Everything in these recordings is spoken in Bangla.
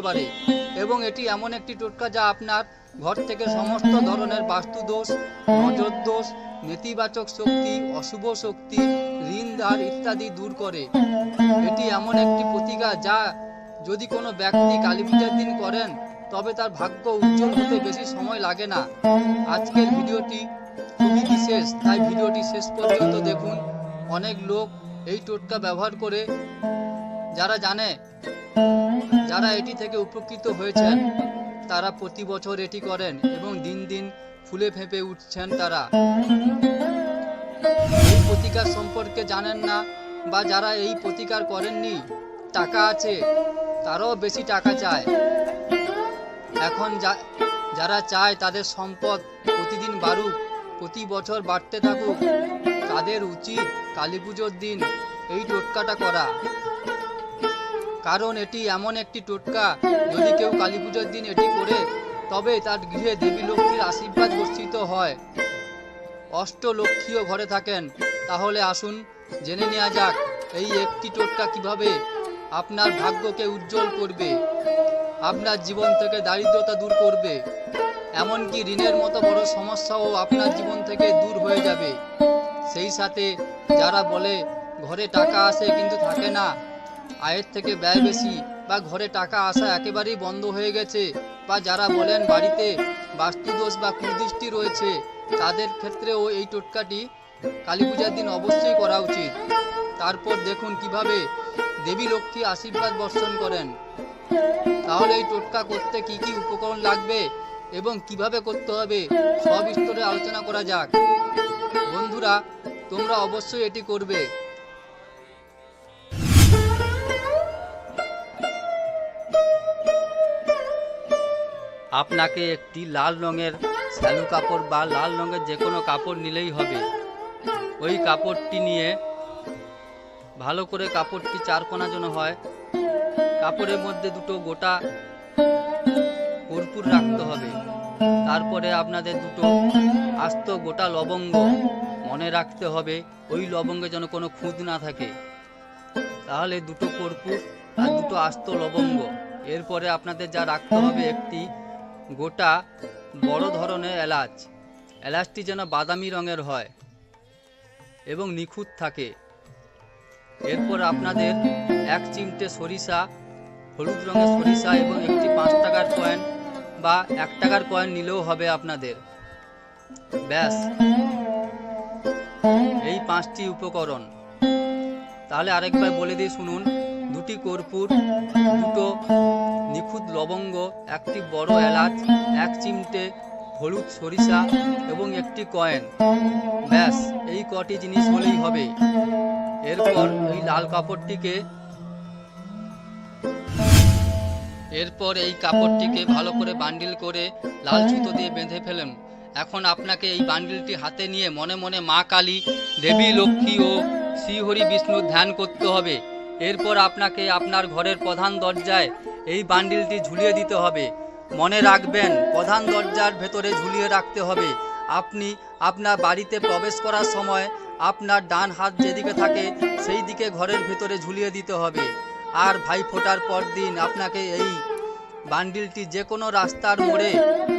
করতে পারে এবং এটি এমন একটি টোটকা যা আপনার ঘর থেকে সমস্ত ধরনের বাস্তু দোষ নজর দোষ নেতিবাচক শক্তি, অশুভ শক্তি, ঋণ ধার ইত্যাদি দূর করে। এটি এমন একটি প্রতিকার যা যদি কোনো ব্যক্তি কালী দিন করেন, তবে তার ভাগ্য উজ্জ্বল হতে বেশি সময় লাগে না। আজকের ভিডিওটি খুবই বিশেষ, তাই ভিডিওটি শেষ পর্যন্ত দেখুন। অনেক লোক এই টোটকা ব্যবহার করে, যারা জানে যারা এটি থেকে উপকৃত হয়েছেন, তারা প্রতি বছর এটি করেন এবং দিন দিন ফুলে ফেঁপে উঠছেন তারা। এই প্রতিকার সম্পর্কে জানেন না বা যারা এই প্রতিকার করেননি, টাকা আছে, তারাও বেশি টাকা চায়। এখন যারা চায় তাদের সম্পদ প্রতিদিন বাড়ুক, প্রতি বছর বাড়তে থাকুক, তাদের উচিত কালী পুজোর দিন এই টোটকাটা করা। কারণ এটি এমন একটি টোটকা। যদি কেউ কালী পুজোর দিন এটি করে, তবে তার গৃহে দেবী লক্ষ্মীর আশীর্বাদ বর্ষিত হয়। অষ্টলক্ষ্মীও ঘরে থাকেন। তাহলে আসুন, জেনে নেওয়া যাক, এই একটি টোটকা কীভাবে আপনার ভাগ্যকে উজ্জ্বল করবে, আপনার জীবন থেকে দারিদ্রতা দূর করবে, এমনকি ঋণের মতো বড় সমস্যাও আপনার জীবন থেকে দূর হয়ে যাবে। সেই সাথে যারা বলে, ঘরে টাকা আসে কিন্তু থাকে না আয়ের থেকে ব্যয় বেশি বা ঘরে টাকা আসা একেবারেই বন্ধ হয়ে গেছে বা যারা বলেন বাড়িতে বাস্তুদোষ বা কুদৃষ্টি রয়েছে, তাদের ক্ষেত্রেও এই টোটকাটি কালী পূজার দিন অবশ্যই করা উচিত। তারপর দেখুন কীভাবে দেবী লক্ষ্মী আশীর্বাদ বর্ষণ করেন। তাহলে এই টোটকা করতে কি কি উপকরণ লাগবে এবং কীভাবে করতে হবে, সব স্তরে আলোচনা করা যাক। বন্ধুরা, তোমরা অবশ্যই এটি করবে। আপনাকে একটি লাল রঙের শ্যালু কাপড় বা লাল রঙের যে কোনো কাপড় নিলেই হবে। ওই কাপড়টি নিয়ে ভালো করে কাপড়টি চার কোনা যেন হয়। কাপড়ের মধ্যে দুটো গোটা কর্পূর রাখতে হবে। তারপরে আপনাদের দুটো আস্ত গোটা লবঙ্গ মনে রাখতে হবে। ওই লবঙ্গে যেন কোনো খুঁত না থাকে। তাহলে দুটো কর্পূর আর দুটো আস্ত লবঙ্গ। এরপরে আপনাদের যা রাখতে হবে একটি গোটা বড় ধরনের এলাচ। এলাচটি যেন বাদামি রঙের হয় এবং নিখুঁত থাকে। এরপর আপনাদের এক চিমটে সরিষা, হলুদ রঙের সরিষা এবং একটি পাঁচ টাকার কয়েন বা এক টাকার কয়েন নিলেও হবে আপনাদের। ব্যাস। এই পাঁচটি উপকরণ। তাহলে আরেকবার বলে দিই, শুনুন। দুটি কর্পূর, দুটো নিখুঁত লবঙ্গ, একটি বড় এলাচ, এক চিমটে হলুদ সরিষা এবং একটি কয়েন। ব্যাস, এই কটি জিনিস হলেই হবে। এরপর এই লাল কাপড়টিকে, এরপর এই কাপড়টিকে ভালো করে বান্ডিল করে লাল সুতো দিয়ে বেঁধে ফেলেন। এখন আপনাকে এই বান্ডিলটি হাতে নিয়ে মনে মনে মা কালী, দেবী লক্ষ্মী ও শ্রীহরি বিষ্ণুর ধ্যান করতে হবে। এরপর আপনাকে আপনার ঘরের প্রধান দরজায় এই বান্ডিলটি ঝুলিয়ে দিতে হবে। মনে রাখবেন, প্রধান দরজার ভেতরে ঝুলিয়ে রাখতে হবে। আপনি আপনার বাড়িতে প্রবেশ করার সময় আপনার ডান হাত যেদিকে থাকে সেই দিকে ঘরের ভেতরে ঝুলিয়ে দিতে হবে। আর ভাই ফোটার পর দিন আপনাকে এই বান্ডিলটি যে কোনো রাস্তার মোড়ে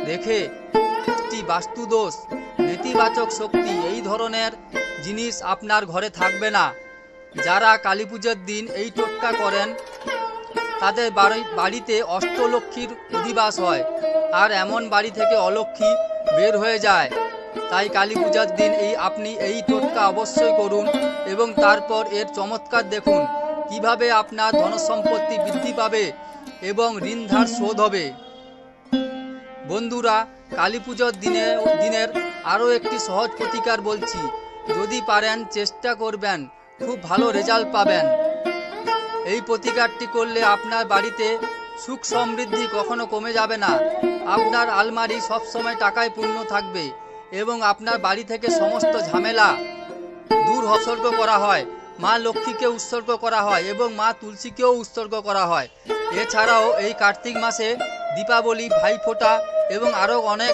রেখে একটি বাস্তুদোষ, নেতিবাচক শক্তি, এই ধরনের জিনিস আপনার ঘরে থাকবে না। যারা কালী পুজোর দিন এই টোটকা করেন, তাদের বাড়ি, বাড়িতে অষ্টলক্ষ্মীর অধিবাস হয়। আর এমন বাড়ি থেকে অলক্ষ্মী বের হয়ে যায়। তাই কালী পূজার দিন এই আপনি এই টোটকা অবশ্যই করুন এবং তারপর এর চমৎকার দেখুন কীভাবে আপনার ধনসম্পত্তি বৃদ্ধি পাবে এবং ঋণধার শোধ হবে। বন্ধুরা, কালী পুজোর দিনে, দিনের আরও একটি সহজ প্রতিকার বলছি। যদি পারেন, চেষ্টা করবেন। খুব ভালো রেজাল্ট পাবেন। এই প্রতিকারটি করলে আপনার বাড়িতে সুখ সমৃদ্ধি কখনো কমে যাবে না। আপনার আলমারি সবসময় টাকায় পূর্ণ থাকবে এবং আপনার বাড়ি থেকে সমস্ত ঝামেলা দূর উৎসর্গ করা হয়। মা লক্ষ্মীকে উৎসর্গ করা হয় এবং মা তুলসীকেও উৎসর্গ করা হয়। এছাড়াও এই কার্তিক মাসে দীপাবলি, ভাইফোঁটা এবং আরও অনেক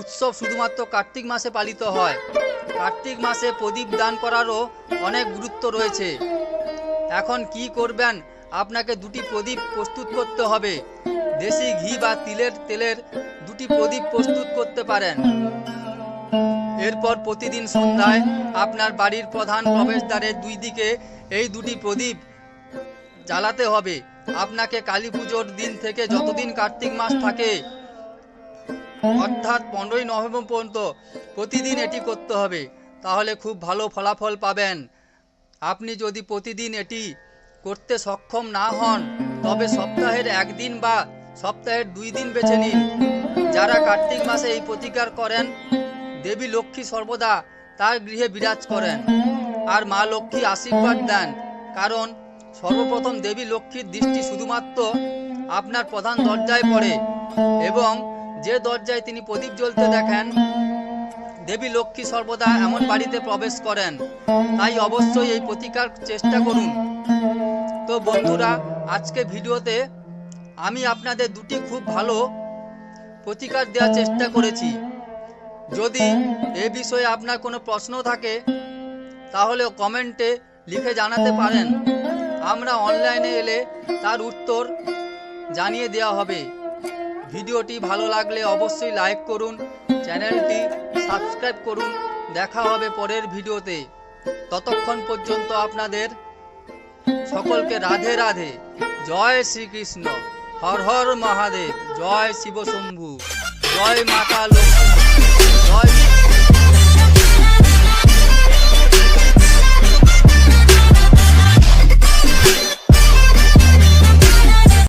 উৎসব শুধুমাত্র কার্তিক মাসে পালিত হয়। কার্তিক মাসে প্রদীপ দান করারও অনেক গুরুত্ব রয়েছে। এখন কি করবেন? আপনাকে দুটি প্রদীপ প্রস্তুত করতে হবে। দেশি ঘি বা তিলের তেলের দুটি প্রদীপ প্রস্তুত করতে পারেন। এরপর প্রতিদিন সন্ধ্যায় আপনার বাড়ির প্রধান প্রবেশদ্বারের দুই দিকে এই দুটি প্রদীপ জ্বালাতে হবে। আপনাকে কালী পুজোর দিন থেকে যতদিন কার্তিক মাস থাকে অর্থাৎ পনেরোই নভেম্বর পর্যন্ত প্রতিদিন এটি করতে হবে। তাহলে খুব ভালো ফলাফল পাবেন। আপনি যদি প্রতিদিন এটি করতে সক্ষম না হন তবে সপ্তাহের একদিন বা সপ্তাহের দুই দিন বেছে নিন। যারা কার্তিক মাসে এই প্রতিকার করেন দেবী লক্ষ্মী সর্বদা তার গৃহে বিরাজ করেন আর মা লক্ষ্মী আশীর্বাদ দেন। কারণ সর্বপ্রথম দেবী লক্ষ্মীর দৃষ্টি শুধুমাত্র আপনার প্রধান দরজায় পড়ে এবং যে দরজায় তিনি প্রদীপ জ্বলতে দেখেন, দেবী লক্ষ্মী সর্বদা এমন বাড়িতে প্রবেশ করেন। তাই অবশ্যই এই প্রতিকার চেষ্টা করুন। তো বন্ধুরা, আজকে ভিডিওতে আমি আপনাদের দুটি খুব ভালো প্রতিকার দেওয়ার চেষ্টা করেছি। যদি এ বিষয়ে আপনার কোনো প্রশ্ন থাকে, তাহলে কমেন্টে লিখে জানাতে পারেন। আমরা অনলাইনে এলে তার উত্তর জানিয়ে দেওয়া হবে। ভিডিওটি ভালো লাগলে অবশ্যই লাইক করুন, চ্যানেলটি সাবস্ক্রাইব করুন। দেখা হবে পরের ভিডিওতে। ততক্ষণ পর্যন্ত আপনাদের সকলকে রাধে রাধে। জয় শ্রীকৃষ্ণ। হর হর মহাদেব। জয় শিবশম্ভু। জয় মাতা লক্ষ্মী। জয়